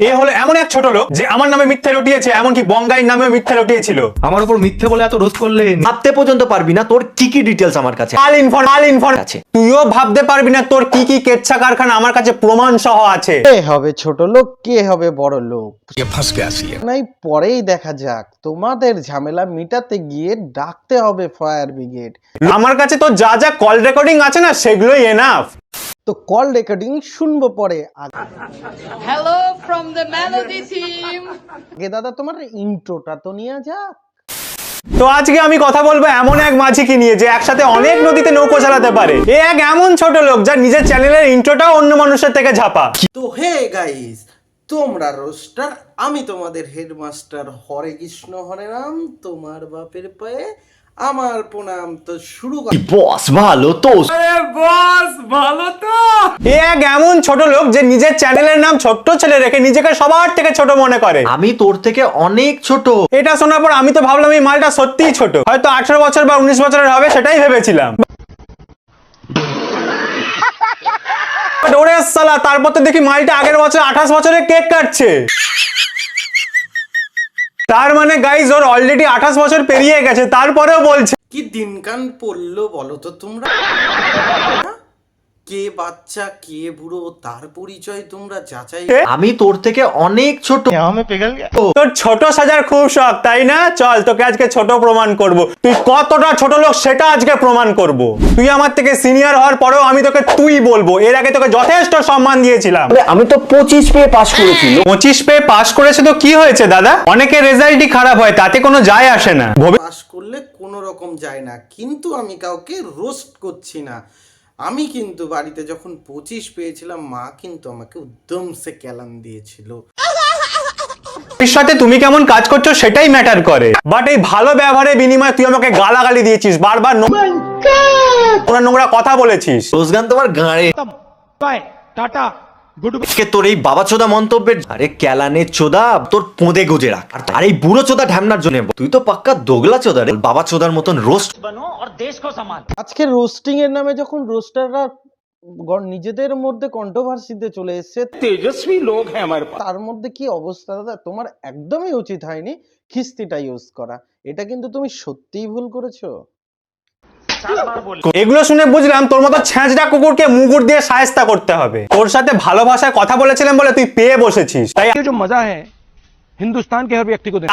এ হলো এমন এক ছোট লোক যে আমার নামে মিথ্যে রটিয়েছে এমনকি বঙ্গাইয়ের নামেও মিথ্যে রটিয়েছিল আমার উপর মিথ্যে বলে এত রোজ করলে? ভাবতে পর্যন্ত পারবি না তোর কি কি ডিটেলস আমার কাছে? আল ইনফর আল ইনফর আছে। তুইও ভাবতে পারবি না তোর কি কি কেচ্ছা কারখানা আমার কাছে প্রমাণ সহ আছে। কে হবে ছোট লোক কে হবে বড় লোক? নাই পরেই দেখা যাক। তোমাদের ঝামেলা মিটাতে গিয়ে ডাকতে হবে ফায়ার ব্রিগেড আমার কাছে তো যা যা কল রেকর্ডিং আছে না সেগুলোই এনাফ তো কল রেকর্ডিং শুনব পরে আগে। Hello from the Melody team. দাদা তোমার ইন্ট্রোটা তো নিয়ে যাক। তো আজকে আমি কথা বলব এমন এক মাঝিকে নিয়ে যে একসাথে অনেক নদীতে নৌকো চালাতে পারে। এ এক এমন ছোট লোক যার নিজের চ্যানেলের ইন্ট্রোটাও অন্য মানুষের থেকে ঝাপা। তো হে গাইস তোমরা রোস্টার আমি তোমাদের হেডমাস্টার হরে কৃষ্ণ হরে রাম তোমার বাপের পায়ে আমার প্রণাম তো শুরু কর। বস ভালো তো। এ এক এমন ছোট লোক যে নিজের চ্যানেলের নাম ছোট্ট ছেলে রেখে নিজেকে সবার থেকে ছোট মনে করে। আমি তোর থেকে অনেক ছোট। এটা শোনার পর আমি তো ভাবলাম এই মালটা সত্যিই ছোট। হয়তো আঠারো বছর বা উনিশ বছরের হবে সেটাই ভেবেছিলাম। ওরে সালা তারপর তো দেখি মালটা আগের বছর আঠাশ বছরের কেক কাটছে। তার মানে গাইজ ওর অলরেডি আঠাশ বছর পেরিয়ে গেছে, তারপরেও বলছে। কি দিনকান পড়ল বলো তো তোমরা? কে বাচ্চা কে বুড়ো তার পরিচয় তোমরা যাচাই আমি তোর থেকে অনেক ছোট। তোর ছোট সাজার খুব শখ তাই না? চল তোকে আজকে ছোট প্রমাণ করব। তুই কতটা ছোট লোক সেটা আজকে প্রমাণ করব। তুই আমার থেকে সিনিয়র হওয়ার পরেও আমি তোকে তুই বলব। এর আগে তোকে যথেষ্ট সম্মান দিয়েছিলাম। আমি তো পঁচিশ পেয়ে পাশ করেছি পঁচিশ পেয়ে পাশ করেছে তো কি হয়েছে দাদা? অনেকের রেজাল্টই খারাপ হয় তাতে কোনো যায় আসে না। ভবি- পাস করলে কোনো রকম যায় না কিন্তু আমি কাউকে রোস্ট করছি না। আমি কিন্তু বাড়িতে যখন পঁচিশ পেয়েছিলাম মা কিন্তু আমাকে উদ্যম সে ক্যালান দিয়েছিল। সাথে তুমি কেমন কাজ করছ সেটাই ম্যাটার করে। বাট এই ভালো ব্যবহারের বিনিময়ে তুই আমাকে গালাগালি দিয়েছিস বারবার নোংরা নোংরা কথা বলেছিস। রোজগান তোমার গাঁড়ে। তোর এই বাবা চোদা মন্তব্যের আরে ক্যালানে চোদা তোর পোঁদে গুজে রাখ। আর- আর এই বুড়ো চোদা ঢ্যামনার জন্য তুই তো পাক্কা দোগলা চোদা রে। বাবা চোদার মতন রোস্ট আজকে রোস্টিং এর নামে যখন রোস্টাররা নিজেদের মধ্যে কন্ট্রোভার্সিতে চলে এসেছে তেজস্বী লোক হ্যাঁ আমার তার মধ্যে কি অবস্থা দাদা? তোমার একদমই উচিত হয়নি খিস্তিটা ইউজ করা। এটা কিন্তু তুমি সত্যিই ভুল করেছ। এগুলো শুনে বুঝলাম তোর মতো ছ্যাঁচড়া কুকুরকে মুগুর দিয়ে সায়স্তা করতে হবে। তোর সাথে ভালো ভাষায় কথা বলেছিলাম বলে তুই পেয়ে বসেছিস। তাই মজা হ্যাঁ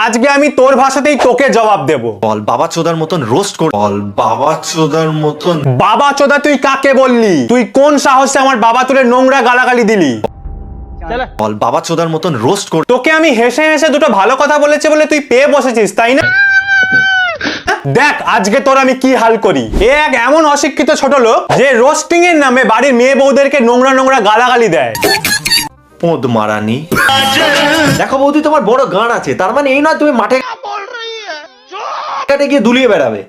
আজকে আমি তোর ভাষাতেই তোকে জবাব দেব। বল বাবা চোদার মতন রোস্ট কর। বল বাবা চোদার মতন বাবা চোদা তুই কাকে বললি? তুই কোন সাহসে আমার বাবা তুলে নোংরা গালাগালি দিলি? বল বাবা চোদার মতন রোস্ট কর। তোকে আমি হেসে হেসে দুটো ভালো কথা বলেছে বলে তুই পেয়ে বসেছিস তাই না? দেখ আজকে তোর আমি কি হাল করি? এ এক এমন অশিক্ষিত ছোট লোক যে রোস্টিং এর নামে বাড়ির মেয়ে বউদেরকে নোংরা নোংরা গালাগালি দেয়। পোঁদ মারানি। দেখো বৌদি তোমার বড় গান আছে। তার মানে এই নয় তুমি মাঠে গিয়ে দুলিয়ে বেড়াবে।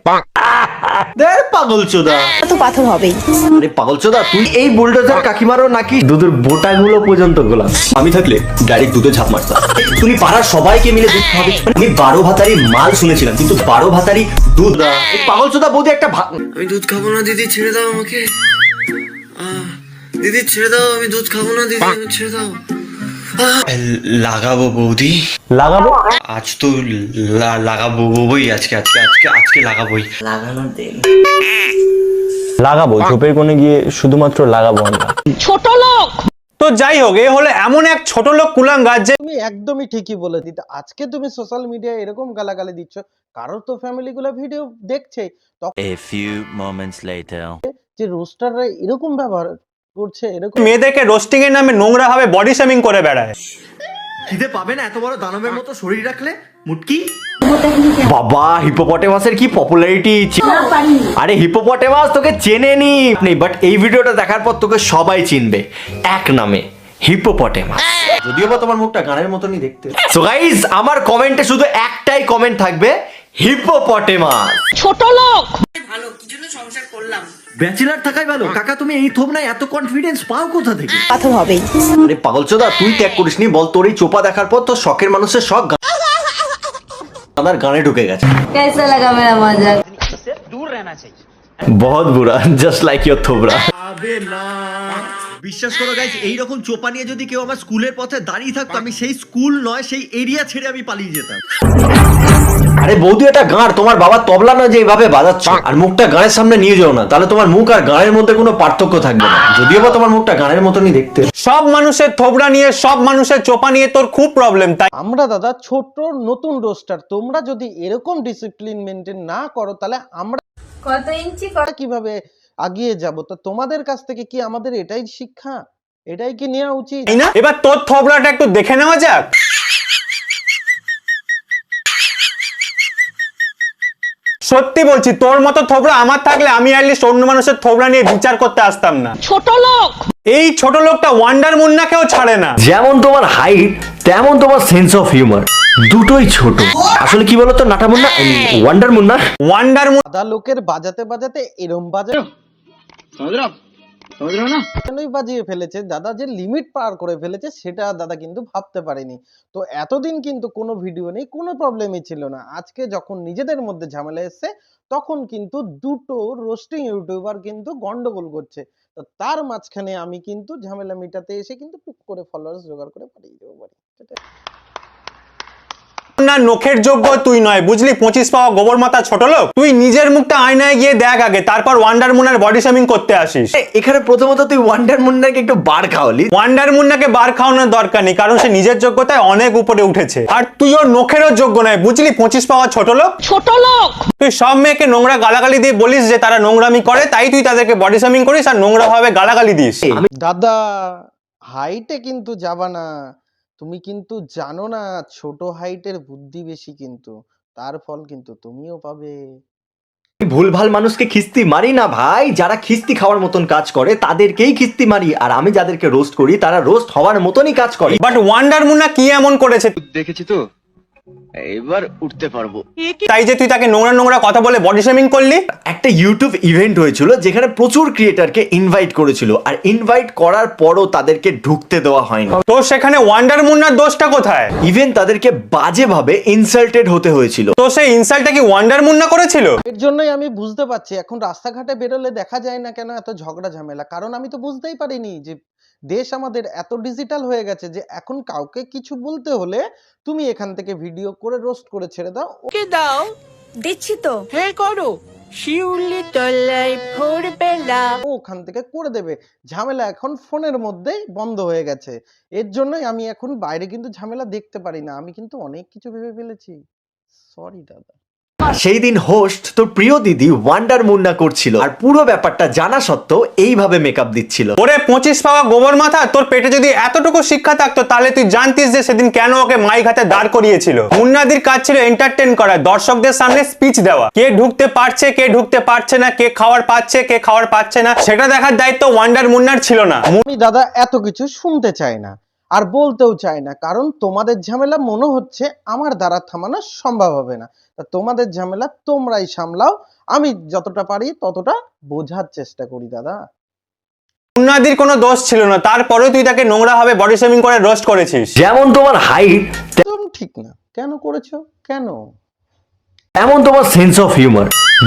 দেখ পাগল চোদা। তো পাথর হবেই। আরে পাগল চোদা তুই এই বুলডোজার কাকিমারও নাকি দুধের বোটাগুলো পর্যন্ত গোলাম আমি থাকলে ডাইরেক্ট দুধে ঝাঁপ মারতাম। তুমি পাড়ার সবাইকে মিলে দুধ খাবে। আমি বারো ভাতারি মাল শুনেছিলাম কিন্তু বারো ভাতারি দুধ না। এই পাগল চোদা বৌদি একটা আমি দুধ খাব না দিদি ছেড়ে দাও আমাকে। আহ, দিদি ছেড়ে দাও আমি দুধ খাব না দিদি ছেড়ে দাও। লাগাবো বৌদি। লাগাবো? আজ তো লাগাবো বই আজকে আজকে আজকে আজকে লাগাবোই। লাগানোর দিন। লাগাবো ঝোপের কোণে গিয়ে শুধুমাত্র লাগাবো আমরা। ছোট লোক! তো যাই হোক এ হলো এমন এক ছোট লোক কুলাঙ্গার যে তুমি একদমই ঠিকই বলে দিতে। আজকে তুমি সোশ্যাল মিডিয়ায় এরকম গালাগালি দিচ্ছ কারোর তো ফ্যামিলি গুলো ভিডিও দেখছে। A few moments later. যে রোস্টাররা এরকম ব্যবহার করছে এরকম মেয়েদেরকে রোস্টিং এর নামে নোংরা ভাবে বডি শেমিং করে বেড়ায়। খিদে পাবে না? এত বড় দানবের মতো শরীর রাখলে মুটকি? বাবা হিপোপটেমাসের কি পপুলারিটি আরে হিপোপটেমাস তোকে চেনে নি। বাট এই ভিডিওটা দেখার পর তোকে সবাই চিনবে। এক নামে হিপোপটেমাস। যদিও বা তোমার মুখটা গানের মতনই দেখতে। সো গাইস আমার কমেন্টে শুধু একটাই কমেন্ট থাকবে হিপোপটেমাস। ছোট লোক! ব্যাচেলার থাকাই ভালো কাকা তুমি এই থোপ না এত কনফিডেন্স পাও কোথা থেকে পাথর হবেই আরে পাগল চোদা তুই ত্যাগ করিসনি বল তোর এই চোপা দেখার পর তোর শখের মানুষের শখ আমার গানে ঢুকে গেছে कैसा लगा मेरा मजाक বহুত বুড়া জাস্ট লাইক ইয়োর থোবরা বিশ্বাস করো গাইস এইরকম চোপা নিয়ে যদি কেউ আমার স্কুলের পথে দাঁড়িয়ে থাকতো আমি সেই স্কুল নয় সেই এরিয়া ছেড়ে আমি পালিয়ে যেতাম। আরে বৌদি এটা গাঁড় তোমার বাবা তবলা না যে এইভাবে বাজাচ্ছ। আর মুখটা গাঁড়ের সামনে নিয়ে যাও না তাহলে তোমার মুখ আর গাঁড়ের মধ্যে কোনো পার্থক্য থাকবে না। যদিও বা তোমার মুখটা গাঁড়ের মতনই দেখতে। সব মানুষের থোবড়া নিয়ে সব মানুষের চোপা নিয়ে তোর খুব প্রবলেম তাই আমরা দাদা ছোট নতুন রোস্টার তোমরা যদি এরকম ডিসিপ্লিন মেনটেন না করো তাহলে আমরা কত ইঞ্চি কীভাবে আগিয়ে যাব? তো তোমাদের কাছ থেকে কি আমাদের এটাই শিক্ষা? এটাই কি নেওয়া উচিত? তাই না? এবার তোর থোবড়াটা একটু দেখে নেওয়া যাক। সত্যি বলছি তোর মতো থোবড়া আমার থাকলে আমি অ্যাটলিস্ট অন্য মানুষের থোবড়া নিয়ে বিচার করতে আসতাম না। ছোট লোক! এই ছোট লোকটা ওয়ান্ডার মুন্না মুন্নাকেও ছাড়ে না। যেমন তোমার হাইট তেমন তোমার সেন্স অফ হিউমার দুটোই ছোট। আসলে কি বলতো নাটা Munna? Wonder Munna. Wonder moon আদা লোকের বাজাতে বাজাতে এরম বাজে কেনই বাজিয়ে ফেলেছে? দাদা যে লিমিট পার করে ফেলেছে সেটা দাদা কিন্তু ভাবতে পারেনি। তো এতদিন কিন্তু কোনো ভিডিও নেই কোনো প্রবলেমই ছিল না। আজকে যখন নিজেদের মধ্যে ঝামেলা এসছে তখন কিন্তু দুটো রোস্টিং ইউটিউবার কিন্তু গন্ডগোল করছে। তো তার মাঝখানে আমি কিন্তু ঝামেলা মিটাতে এসে কিন্তু টুক করে ফলোয়ার্স জোগাড় করে পাঠিয়ে দেবো বাড়ি। মুন্নার নখের যোগ্য তুই নয় বুঝলি? পঁচিশ পাওয়া গোবর মাথা ছোট লোক। তুই নিজের মুখটা আয়নায় গিয়ে দেখ আগে তারপর ওয়ান্ডার মুন্নার বডি শেমিং করতে আসিস। এখানে প্রথমত তুই ওয়ান্ডার মুন্নাকে একটু বার খাওয়ালি। ওয়ান্ডার মুন্নাকে বার খাওয়ানোর দরকার নেই কারণ সে নিজের যোগ্যতায় অনেক উপরে উঠেছে। আর তুই ওর নখেরও যোগ্য নয় বুঝলি? পঁচিশ পাওয়া ছোট লোক। ছোট লোক! তুই সব মেয়েকে নোংরা গালাগালি দিয়ে বলিস যে তারা নোংরামি করে তাই তুই তাদেরকে বডি শেমিং করিস আর নোংরা ভাবে গালাগালি দিস। দাদা হাইটে কিন্তু যাবা না। তুমি কিন্তু জানো না ছোট হাইটের বুদ্ধি বেশি কিন্তু। তার ফল কিন্তু তুমিও পাবে। ভুলভাল মানুষকে খিস্তি মারি না ভাই। যারা খিস্তি খাওয়ার মতন কাজ করে তাদেরকেই খিস্তি মারি। আর আমি যাদেরকে রোস্ট করি তারা রোস্ট হওয়ার মতনই কাজ করে। বাট ওয়ান্ডার মুন্না কি এমন করেছে? দেখেছি তো। এবার উঠতে পারব। তাই যে তুই তাকে নোংরা নোংরা কথা বলে বডি শেমিং করলি? একটা ইউটিউব ইভেন্ট হয়েছিল যেখানে প্রচুর ক্রিয়েটারকে ইনভাইট করেছিল আর ইনভাইট করার পরও তাদেরকে ঢুকতে দেওয়া হয়নি। তো সেখানে ওয়ান্ডার মুন্নার দোষটা কোথায়? ইভেন তাদেরকে বাজেভাবে ইনসাল্টেড হতে হয়েছিল। তো সেই ইনসাল্টটা কি ওয়ান্ডার মুন্না করেছিল? এর জন্যই আমি বুঝতে পারছি এখন রাস্তাঘাটে বেরোলে দেখা যায় না কেন এত ঝগড়া ঝামেলা। কারণ আমি তো বুঝতেই পারিনি যে দেশ আমাদের এত ডিজিটাল হয়ে গেছে যে এখন কাউকে কিছু বলতে হলে তুমি এখান থেকে ভিডিও করে রোস্ট করে ছেড়ে দাও। ও কে দাও? দিচ্ছি তো। হ্যাঁ করো। শিউলি তলায় ভোরবেলা। ও ওখান থেকে করে দেবে। ঝামেলা এখন ফোনের মধ্যেই বন্ধ হয়ে গেছে। এর জন্যই আমি এখন বাইরে কিন্তু ঝামেলা দেখতে পারি না। আমি কিন্তু অনেক কিছু ভেবে ফেলেছি। সরি দাদা। সেই দিন হোস্ট তোর প্রিয় দিদি ওয়ান্ডার মুন্না করছিল। আর পুরো ব্যাপারটা জানা সত্ত্বেও এইভাবে মেকআপ দিচ্ছিল। ওরে পঁচিশ পাওয়া গোবর মাথা? তোর পেটে যদি এতটুকু শিক্ষা থাকতো তাহলে তুই জানতিস যে সেদিন কেন ওকে মাইক হাতে দাঁড় করিয়েছিল। মুন্নাদির কাজ ছিল এন্টারটেন করা দর্শকদের সামনে স্পিচ দেওয়া। কে ঢুকতে পারছে কে ঢুকতে পারছে না কে খাওয়ার পাচ্ছে কে খাওয়ার পাচ্ছে না সেটা দেখার দায়িত্ব ওয়ান্ডার মুন্নার ছিল না। আমি দাদা এত কিছু শুনতে চায় না। আর বলতেও চায় না কারণ তোমাদের ঝামেলা মনে হচ্ছে আমার দ্বারা থামানো সম্ভব হবে না। তা তোমাদের ঝামেলা তোমরাই সামলাও আমি যতটা পারি ততটা বোঝার চেষ্টা করি দাদা। উন্নাদির কোনো দোষ ছিল না তারপরে তুই তাকে নোংরা হবে বডি শেমিং করে রোস্ট করেছিস। যেমন তোমার হাইট একদম ঠিক না। কেন করেছ? কেন? তেমন তোমার সেন্স অফ হিউমার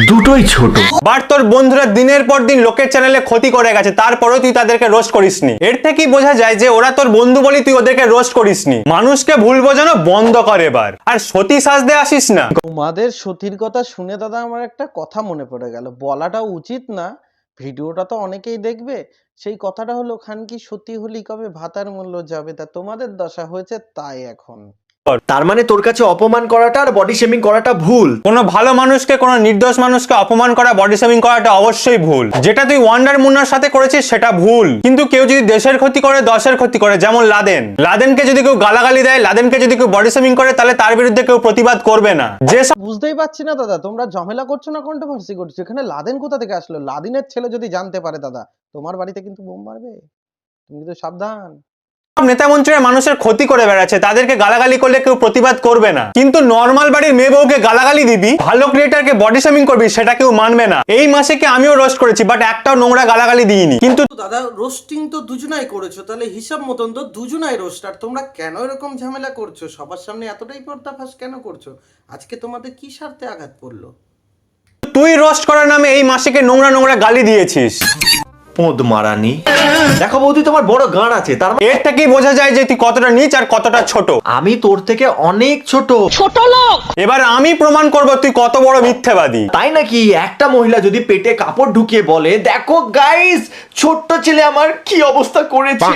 দুটোই ছোট। বাট তোর বন্ধুরা দিনের পর দিন লোকের চ্যানেলে ক্ষতি করে গেছে তারপরেও তুই তাদেরকে রোস্ট করিসনি। এর থেকেই বোঝা যায় যে ওরা তোর বন্ধু বলি তুই ওদেরকে রোস্ট করিসনি। মানুষকে ভুল বোঝানো বন্ধ কর এবার। আর সতী সাজতে আসিস না। তোমাদের সতীর কথা শুনে দাদা আমার একটা কথা মনে পড়ে গেল। বলাটা উচিত না ভিডিওটা তো অনেকেই দেখবে। সেই কথাটা হলো খান কি সতী হলি কবে ভাতার মূল্য যাবে? তা তোমাদের দশা হয়েছে তাই এখন। তার মানে তোর কাছে অপমান করাটা আর বডি শেমিং করাটা ভুল। কোনো ভালো মানুষকে কোনো নির্দোষ মানুষকে অপমান করা বডি শেমিং করাটা অবশ্যই ভুল। যেটা তুই ওয়ান্ডার মুন্নার সাথে করেছিস সেটা ভুল। কিন্তু কেউ যদি দেশের ক্ষতি করে দশের ক্ষতি করে যেমন লাদেন। লাদেনকে যদি কেউ গালাগালি দেয় লাদেনকে যদি কেউ বডি শেমিং করে তাহলে তার বিরুদ্ধে কেউ প্রতিবাদ করবে না। যে সব বুঝতেই পারছি না দাদা তোমরা ঝামেলা করছ না কন্ট্রোভার্সি করছ? এখানে লাদেন কোথা থেকে আসলো? লাদিনের ছেলে যদি জানতে পারে দাদা তোমার বাড়িতে কিন্তু বোম মারবে। তুমি কিন্তু সাবধান। নেতা মন্ত্রীরা মানুষের ক্ষতি করে বেড়াচ্ছে তাদেরকে গালাগালি করলে কেউ প্রতিবাদ করবে না। কিন্তু নর্মাল বাড়ির মেয়ে বউকে গালাগালি দিবি ভালো ক্রিয়েটারকে বডি শেমিং করবি সেটা কেউ মানবে না। এই মাসে কি আমিও রোস্ট করেছি বাট একটাও নোংরা গালাগালি দিইনি। কিন্তু দাদা রোস্টিং তো দুজনাই করেছ তাহলে হিসাব মতন তো দুজনাই রোস্ট আর তোমরা কেন এরকম ঝামেলা করছ? সবার সামনে এতটাই পর্দাফাশ কেন করছ? আজকে তোমাদের কি স্বার্থে আঘাত পড়ল? তুই রোস্ট করার নামে এই মাসিকে নোংরা নোংরা গালি দিয়েছিস? পোঁদ মারানি। দেখো বৌদি তোমার বড় গান আছে তার মানে এর থেকেই বোঝা যায় যে তুই কতটা নিচ আর কতটা ছোট? আমি তোর থেকে অনেক ছোট। ছোট লোক! এবার আমি প্রমাণ করব তুই কত বড় মিথ্যাবাদী। তাই নাকি একটা মহিলা যদি পেটে কাপড় ঢুকিয়ে বলে দেখো গাইস ছোট্ট ছেলে আমার কি অবস্থা করেছে?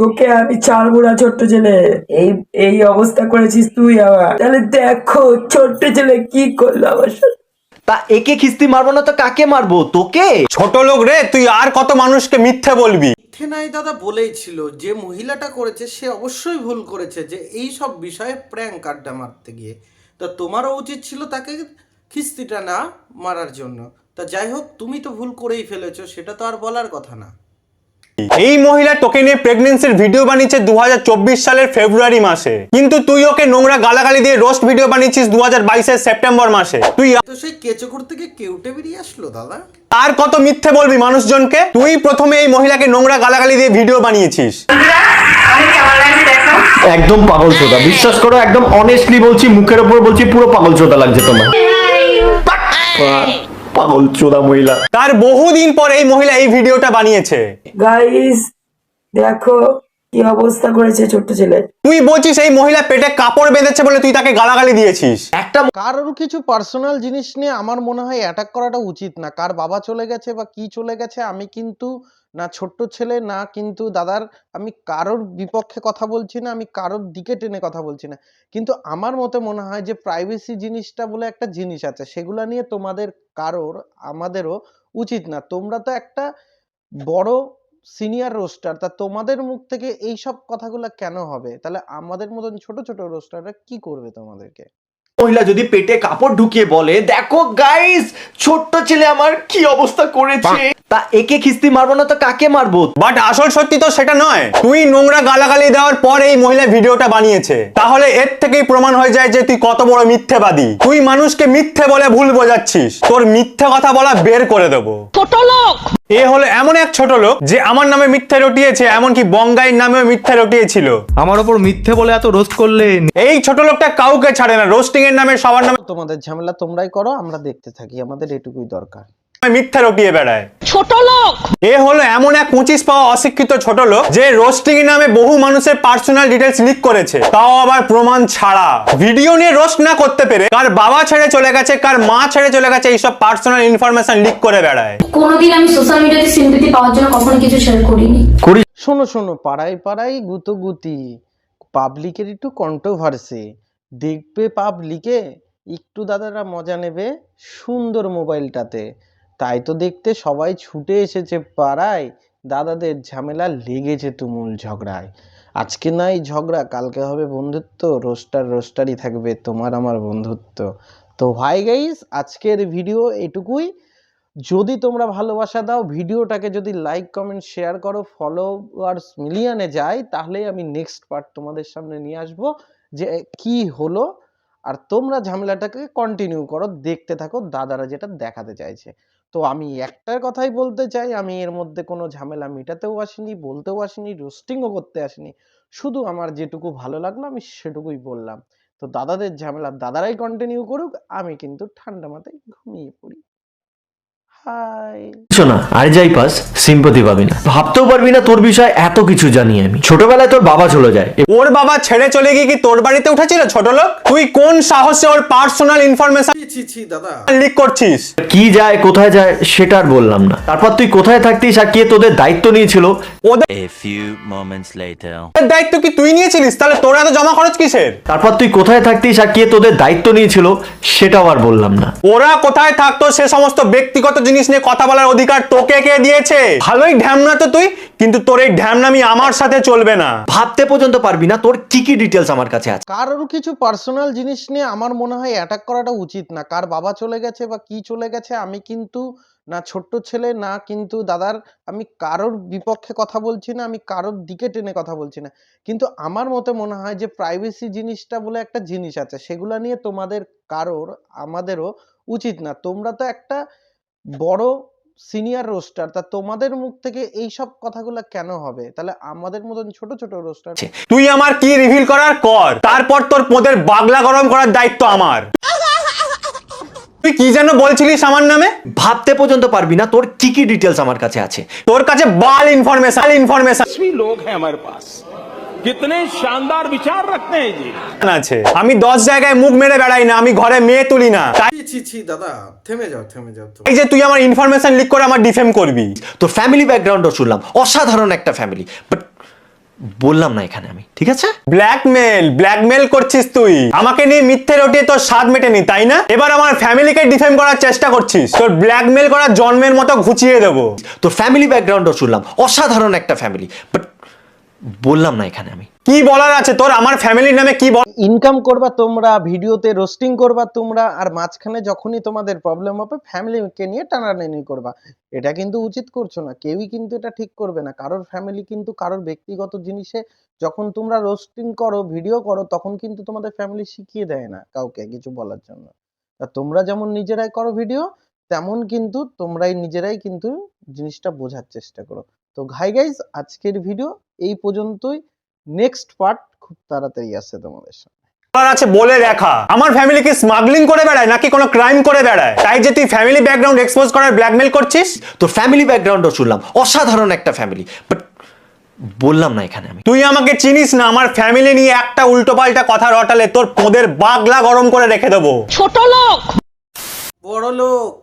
তোকে আমি ছাড়বো না ছোট্ট ছেলে। এই এই অবস্থা করেছিস তুই আবার। তাহলে দেখো ছোট্ট ছেলে কি করল আমার সাথে। তা একে খিস্তি মারবো না তো কাকে মারবো? তোকে? ছোট লোক রে তুই আর কত মানুষকে মিথ্যে বলবি? নাই দাদা বলেই ছিল যে মহিলাটা করেছে সে অবশ্যই ভুল করেছে যে এই সব বিষয়ে প্র্যাঙ্ক আড্ডা মারতে গিয়ে। তা তোমারও উচিত ছিল তাকে খিস্তিটা না মারার জন্য। তা যাই হোক তুমি তো ভুল করেই ফেলেছো সেটা তো আর বলার কথা না। এই মহিলা তোকে নিয়ে প্রেগনেন্সির ভিডিও বানিয়েছে দুহাজার চব্বিশ সালের ফেব্রুয়ারি মাসে। কিন্তু তুই ওকে নোংরা গালাগালি দিয়ে রোস্ট ভিডিও বানিয়েছিস দু হাজার সেপ্টেম্বর মাসে। তুই তো সেই কেচকুর থেকে কেউটে বেরিয়ে আসলো দাদা? আর কত মিথ্যে বলবি মানুষজনকে? তুই প্রথমে এই মহিলাকে নোংরা গালাগালি দিয়ে ভিডিও বানিয়েছিস। একদম পাগল চোদা বিশ্বাস করো একদম অনেস্টলি বলছি মুখের উপর বলছি পুরো পাগল চোদা লাগছে তোমার পাগল চোদা মহিলা। তার বহুদিন পর এই মহিলা এই ভিডিওটা বানিয়েছে। গাইস দেখো কি অবস্থা করেছে ছোট্ট ছেলে? তুই বলছিস এই মহিলা পেটে কাপড় বেঁধেছে বলে তুই তাকে গালাগালি দিয়েছিস। একটা কারোর কিছু পার্সোনাল জিনিস নিয়ে আমার মনে হয় অ্যাটাক করাটা উচিত না। কার বাবা চলে গেছে বা কি চলে গেছে আমি কিন্তু না ছোট্ট ছেলে না কিন্তু দাদার আমি কারোর বিপক্ষে কথা বলছি না আমি কারোর দিকে টেনে কথা বলছি না। কিন্তু আমার মতে মনে হয় যে প্রাইভেসি জিনিসটা বলে একটা জিনিস আছে সেগুলো নিয়ে তোমাদের কারোর আমাদেরও উচিত না। তোমরা তো একটা বড় সিনিয়র রোস্টার তা তোমাদের মুখ থেকে এইসব কথাগুলো কেন হবে? তাহলে আমাদের মতন ছোট ছোট রোস্টাররা কি করবে তোমাদেরকে? মহিলা যদি পেটে কাপড় ঢুকিয়ে বলে দেখো গাইস ছোট্ট ছেলে আমার কি অবস্থা করেছে? তা একে খিস্তি মারবো না তো কাকে মারবো? বাট আসল সত্যি তো সেটা নয়। তুই নোংরা গালাগালি দেওয়ার পর এই মহিলা ভিডিওটা বানিয়েছে। তাহলে এর থেকেই প্রমাণ হয়ে যায় যে তুই কত বড় মিথ্যেবাদী। তুই মানুষকে মিথ্যে বলে ভুল বোঝাচ্ছিস। তোর মিথ্যে কথা বলা বের করে দেবো। ছোট লোক! এ হলো এমন এক ছোট লোক যে আমার নামে মিথ্যে রটিয়েছে এমনকি বঙ্গাইয়ের নামেও মিথ্যে রটিয়েছিল। আমার ওপর মিথ্যে বলে এত রোস্ট করলে এই ছোট লোকটা কাউকে ছাড়ে না রোস্টিং এর নামে সবার নামে। তোমাদের ঝামেলা তোমরাই করো আমরা দেখতে থাকি আমাদের এটুকুই দরকার। মিথ্যা রটিয়ে বেড়ায়। ছোট লোক! এ হলো এমন এক পঁচিশ পাওয়া অশিক্ষিত ছোট লোক যে রোস্টিং নামে বহু মানুষের পার্সোনাল ডিটেলস লিক করেছে। তাও আবার প্রমাণ ছাড়া। ভিডিও নিয়ে রোস্ট না করতে পেরে কার বাবা ছেড়ে চলে গেছে কার মা ছেড়ে চলে গেছে এইসব পার্সোনাল ইনফরমেশন লিক করে বেড়ায়। কোনোদিন আমি সোশ্যাল মিডিয়াতে সিম্পেথি পাওয়ার জন্য কখনো কিছু শেয়ার করিনি। শোনো শোনো পাড়ায় পাড়ায় গুতোগুতি পাবলিকের একটু কন্ট্রোভার্সি দেখবে পাবলিকে একটু দাদারা মজা নেবে সুন্দর মোবাইলটাতে তাই তো দেখতে সবাই ছুটে এসেছে পাড়ায়, দাদাদের ঝামেলা লেগেছে তুমুল ঝগড়ায়। আজকে নাই ঝগড়া, কালকে হবে বন্ধুত্ব রোস্টার রোস্টারই থাকবে তোমার আমার বন্ধুত্ব। তো ভাই গাইস আজকের ভিডিও এটুকুই। যদি তোমরা ভালোবাসা দাও ভিডিওটাকে যদি লাইক কমেন্ট শেয়ার করো ফলোয়ার্স মিলিয়নে যায় তাহলে আমি নেক্সট পার্ট তোমাদের সামনে নিয়ে আসব। যে কি হলো? আর তোমরা ঝামেলাটাকে কন্টিনিউ করো, দেখতে থাকো, দাদারা যেটা দেখাতে চাইছে। তো আমি একটার কথাই বলতে চাই, আমি এর মধ্যে কোনো ঝামেলা মেটাতেও আসিনি, বলতেও আসিনি রোস্টিংও করতে আসিনি। শুধু আমার যেটুকু ভালো লাগল, আমি সেটুকুই বললাম। তো দাদাদের ঝামেলা, দাদারাই কন্টিনিউ করুক, আমি কিন্তু ঠান্ডা মাথায় ঘুমিয়ে পড়ি। শোনা আর যাই পাস সিম্পতি পাবি না। ভাবতেও পারবি না তোর বিষয়ে এত কিছু জানি আমি। ছোটবেলায় তোর বাবা চলে যায়। ওর বাবা ছেড়ে চলে গিয়ে কি তোর বাড়িতে উঠেছিল ছোট লোক? তুই কোন সাহসে ওর পার্সোনাল ইনফরমেশন ছি ছি ছি দাদা। লিক করছিস? কি যায় কোথায় যায় সেটা আর বললাম না। তারপর তুই কোথায় থাকতিস আর কে তোদের দায়িত্ব নিয়েছিল? ওদের A few moments later. দায়িত্ব কি তুই নিয়েছিলিস? তাহলে তোর এত জমা খরচ কিসের? তারপর তুই কোথায় থাকতিস আর কে তোদের দায়িত্ব নিয়েছিল সেটাও আর বললাম না। ওরা কোথায় থাকতো সে সমস্ত ব্যক্তিগত জিনিস নিয়ে কথা বলার অধিকার তোকে কে দিয়েছে? ভালোই ঢ্যামনা তো তুই কিন্তু তোর এই ঢ্যামনামি আমার সাথে চলবে না। ভাবতে পর্যন্ত পারবি না তোর কি কি ডিটেলস আমার কাছে আছে। কারোর কিছু পার্সোনাল জিনিস নিয়ে আমার মনে হয় অ্যাটাক করাটা উচিত না কার বাবা চলে গেছে বা কি চলে গেছে, আমি কিন্তু না ছোট্ট ছেলে, না কিন্তু দাদার, আমি কারোর বিপক্ষে কথা বলছি না, আমি কারোর দিকে টেনে কথা বলছি না। কিন্তু আমার মতে মনে হয় যে প্রাইভেসি জিনিসটা বলে একটা জিনিস আছে, সেগুলো নিয়ে তোমাদের কারোর, আমাদেরও উচিত না। তোমরা তো একটা বড় সিনিয়র রোস্টার তা তোমাদের মুখ থেকে এই সব কথাগুলো কেন হবে? তাহলে আমাদের মতন ছোট ছোট রোস্টার তুই আমার কি রিভিল করার কর? তারপর তোর পোদের বাগলা গরম করার দায়িত্ব আমার। তুই কি যেন বলছিলিস আমার নামে? ভাবতে পর্যন্ত পারবি না তোর কি কি ডিটেলস আমার কাছে আছে? তোর কাছে বাল ইনফরমেশন বাল ইনফরমেশন লোক হ্যায় আমার পাস কিতনে শানদার বিচার রাখতে হ্যায় জি আছে। আমি দশ জায়গায় মুখ মেরে বেড়াই না আমি ঘরে মেয়ে তুলি না। ছি ছি ছি দাদা থেমে যাও থেমে যাও এই যে তুই আমার ইনফরমেশন লিক করে আমার ডিফেম করবি। তোর ফ্যামিলি ব্যাকগ্রাউন্ডও শুনলাম। অসাধারণ একটা ফ্যামিলি বাট বললাম না এখানে আমি ঠিক আছে? ব্ল্যাকমেল ব্ল্যাকমেল করছিস তুই। আমাকে নিয়ে মিথ্যে রটিয়ে তোর স্বাদ মেটেনি তাই না? এবার আমার ফ্যামিলিকে ডিফেম করার চেষ্টা করছিস। তোর ব্ল্যাকমেল করার জন্মের মতো ঘুচিয়ে দেবো। তোর ফ্যামিলি ব্যাকগ্রাউন্ডও শুনলাম অসাধারণ একটা ফ্যামিলি বাট বললাম না এখানে আমি। কি বলার আছে? তোর আমার ফ্যামিলির নামে কি বল ইনকাম করবা তোমরা ভিডিওতে রোস্টিং করবা তোমরা আর মাঝখানে যখনই তোমাদের প্রবলেম হবে ফ্যামিলিকে নিয়ে টানাটানি করবা। এটা কিন্তু উচিত করছ না। কেউই কিন্তু এটা ঠিক করবে না। কারোর ফ্যামিলি কিন্তু কারোর ব্যক্তিগত জিনিসে যখন তোমরা রোস্টিং করো ভিডিও করো তখন কিন্তু তোমাদের ফ্যামিলি শিখিয়ে দেয় না কাউকে কিছু বলার জন্য। তা তোমরা যেমন নিজেরাই করো ভিডিও তেমন কিন্তু তোমরাই নিজেরাই কিন্তু জিনিসটা বোঝার চেষ্টা করো। তো ঘাই গাইজ আজকের ভিডিও এই পর্যন্তই। নেক্সট পার্ট খুব তাড়াতাড়ি আসছে তোমাদের সামনে। বলার আছে বলে দেখা আমার ফ্যামিলি কি স্মাগলিং করে বেড়ায় নাকি কোনো ক্রাইম করে বেড়ায়? তাই যে তুই ফ্যামিলি ব্যাকগ্রাউন্ড এক্সপোজ করার ব্ল্যাকমেল করছিস? তোর ফ্যামিলি ব্যাকগ্রাউন্ডও শুনলাম। অসাধারণ একটা ফ্যামিলি বাট বললাম না এখানে আমি। তুই আমাকে চিনিস না আমার ফ্যামিলি নিয়ে একটা উল্টোপাল্টা কথা রটালে তোর পোদের বাগলা গরম করে রেখে দেবো। ছোট লোক! বড় লোক!